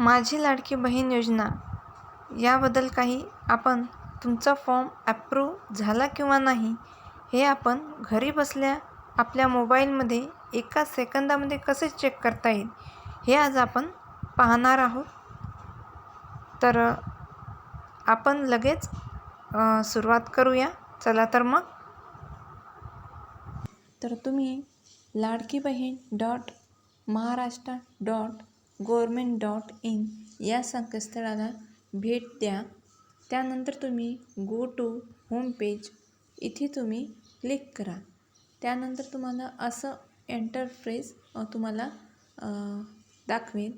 माझी लाडकी बहीण योजना याबद्दल काही आपण तुमचा फॉर्म ॲप्रूव्ह झाला किंवा नाही हे आपण घरी बसल्या आपल्या मोबाईलमध्ये एका सेकंदामध्ये कसे चेक करता येईल हे आज आपण पाहणार आहोत. तर आपण लगेच सुरुवात करूया. चला तर मग. तर तुम्ही Ladki Bahin dot Maharashtra dot government dot in या संकेतस्थळाला भेट द्या. त्यानंतर तुम्ही गो टू होम पेज इथे तुम्ही क्लिक करा. त्यानंतर तुम्हाला असं एंटरफ्रेज तुम्हाला दाखवेल.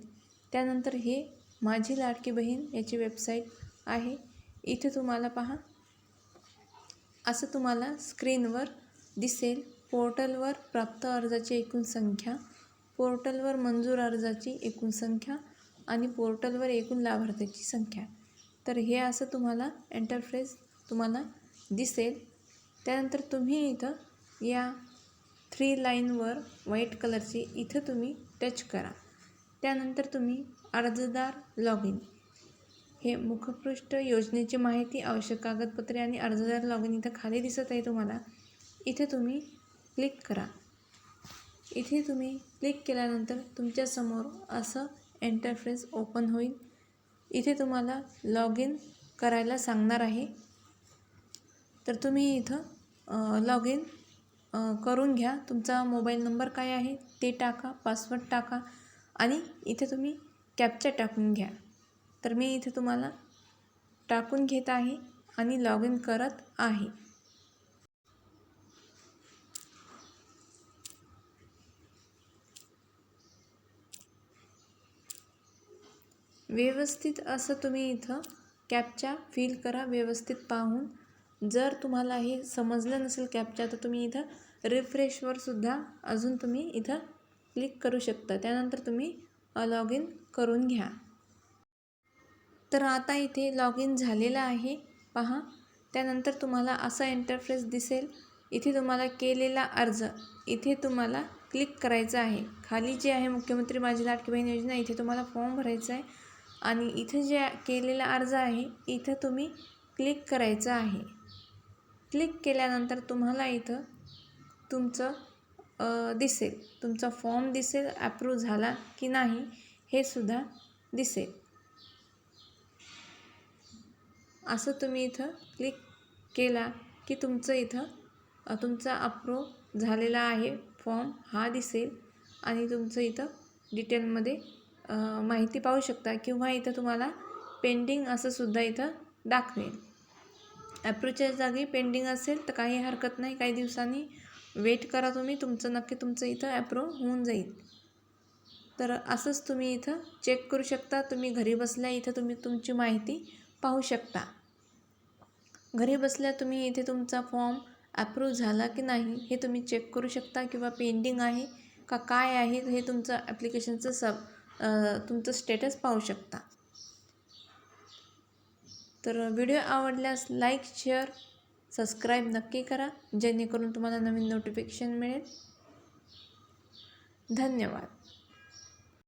त्यानंतर हे माझी लाडकी बहीण याची वेबसाईट आहे. इथे तुम्हाला पहा. असं तुम्हाला स्क्रीनवर दिसेल. पोर्टलवर प्राप्त अर्जाची एकूण संख्या पोर्टलवर मंजूर अर्जाची एकूण संख्या आणि पोर्टलवर एकूण लाभार्थ्याची संख्या. तर हे असं तुम्हाला एंटरफ्रेस तुम्हाला दिसेल. त्यानंतर तुम्ही इथं या थ्री लाईनवर व्हाईट कलरची इथं तुम्ही टच करा. त्यानंतर तुम्ही अर्जदार लॉग इन हे मुखपृष्ठ योजनेची माहिती आवश्यक कागदपत्रे आणि अर्जदार लॉग इन इथं खाली दिसत आहे तुम्हाला. इथे तुम्ही क्लिक करा. इथे तुम्ही क्लिक केल्यानंतर तुमच्यासमोर असं एंटरफेस ओपन होईल. इथे तुम्हाला लॉग इन करायला सांगणार आहे. तर तुम्ही इथं लॉग इन करून घ्या. तुमचा मोबाईल नंबर काय आहे ते टाका पासवर्ड टाका आणि इथे तुम्ही कॅप्चा टाकून घ्या. तर मी इथे तुम्हाला टाकून घेत आहे आणि लॉग इन करत आहे. व्यवस्थित असं तुम्ही इथं कॅपच्या फिल करा व्यवस्थित पाहून. जर तुम्हाला हे समजलं नसेल कॅपच्या तर तुम्ही इथं रिफ्रेशवर सुद्धा अजून तुम्ही इथं क्लिक करू शकता. त्यानंतर तुम्ही लॉग इन करून घ्या. तर आता इथे लॉग इन झालेलं आहे. पहा त्यानंतर तुम्हाला असा इंटरफेस दिसेल. इथे तुम्हाला केलेला अर्ज इथे तुम्हाला क्लिक करायचं आहे. खाली जे आहे मुख्यमंत्री माझी लाडकी बहीण योजना इथे तुम्हाला फॉर्म भरायचा आहे. आणि इथे जे केलेला अर्ज आहे इथं तुम्ही क्लिक करायचं आहे. क्लिक केल्यानंतर तुम्हाला इथं तुमचं दिसेल. तुमचा फॉर्म दिसेल ॲप्रूव्ह झाला की नाही हे सुद्धा दिसेल. असं तुम्ही इथं क्लिक केला की तुमचं इथं तुमचा अप्रूव्ह झालेला आहे. फॉर्म हा दिसेल आणि तुमचं इथं डिटेलमध्ये माहिती पाहू शकता किंवा इथं तुम्हाला पेंडिंग असं सुद्धा इथं दाखवेल. ॲप्रूव्हच्या जागी पेंडिंग असेल तर काही हरकत नाही काही दिवसांनी वेट करा तुम्ही तुमचं नक्की तुमचं इथं ॲप्रूव होऊन जाईल. तर असंच तुम्ही इथं चेक करू शकता तुम्ही घरी बसल्या इथं तुम्ही तुमची माहिती पाहू शकता. घरी बसल्या तुम्ही इथे तुमचा फॉर्म ॲप्रूव्ह झाला की नाही हे तुम्ही चेक करू शकता किंवा पेंडिंग आहे का काय आहे हे तुमचं ॲप्लिकेशनचं सब तुमचं स्टेटस पाहू शकता. तर व्हिडिओ आवडल्यास लाईक शेअर सबस्क्राईब नक्की करा जेणेकरून तुम्हाला नवीन नोटिफिकेशन मिळेल. धन्यवाद.